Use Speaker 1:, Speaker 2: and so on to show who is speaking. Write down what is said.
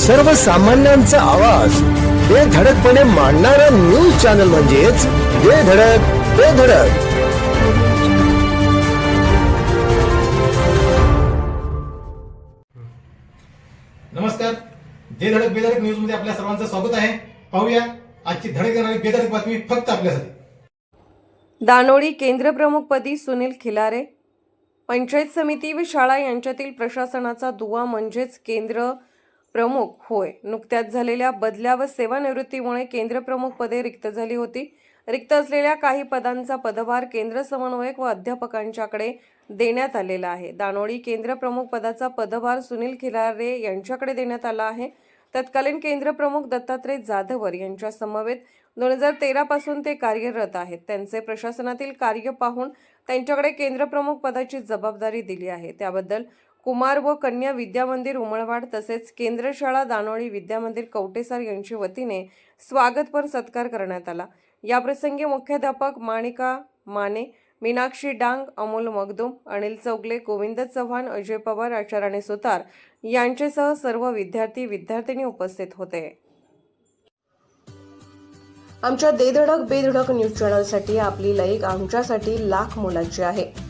Speaker 1: सर्वसामान्यांचा आवाज. बेधडकपणे मांडणारा न्यूज चॅनल म्हणजेच बेधडक बेधडक
Speaker 2: नमस्कार. जे धडक बेधडक न्यूजमध्ये आपल्या सर्वांचं स्वागत आहे. पाहूया आजची धडक देणारी बेधडक बातमी फक्त आपल्यासाठी.
Speaker 3: दानोळी केंद्रप्रमुखपदी सुनील खिलारे. पंचायत समिती व शाळा यांच्यातील प्रशासनाचा दुवा म्हणजेच केंद्र प्रमुख होय. नुकत्याच झालेल्या बदल्या व सेवानिवृत्तीमुळे केंद्रप्रमुख पदे रिक्त झाली होती. रिक्त असलेल्या काही पदांचा पदभार केंद्र समन्वयक व अध्यापकांच्याकडे देण्यात आलेला आहे. दानोळी केंद्रप्रमुख पदाचा पदभार सुनील खिलारे यांच्याकडे देण्यात आला आहे. तत्कालीन केंद्रप्रमुख दत्तात्रय जाधवर यांच्या समवेत दोन हजार तेरा पासून ते कार्यरत आहेत. त्यांचे प्रशासनातील कार्य पाहून त्यांच्याकडे केंद्रप्रमुख पदाची जबाबदारी दिली आहे. त्याबद्दल कुमार व कन्या विद्यामंदिर उमळवाड तसेच केंद्र शाळा दानोळी विद्यामंदिर कवटेसार यांच्या वतीने स्वागतपर सत्कार करण्यात आला. याप्रसंगी मुख्याध्यापक माणिका माने मीनाक्षी डांग अमोल मगदुम अनिल चौगले गोविंद चव्हाण अजय पवार आचाराणे सुतार यांच्यासह सर्व विद्यार्थी विद्यार्थिनी उपस्थित होते. आमच्या देधडक बेधडक न्यूज चॅनलसाठी आपली लाईक आमच्यासाठी लाख मोलाची आहे.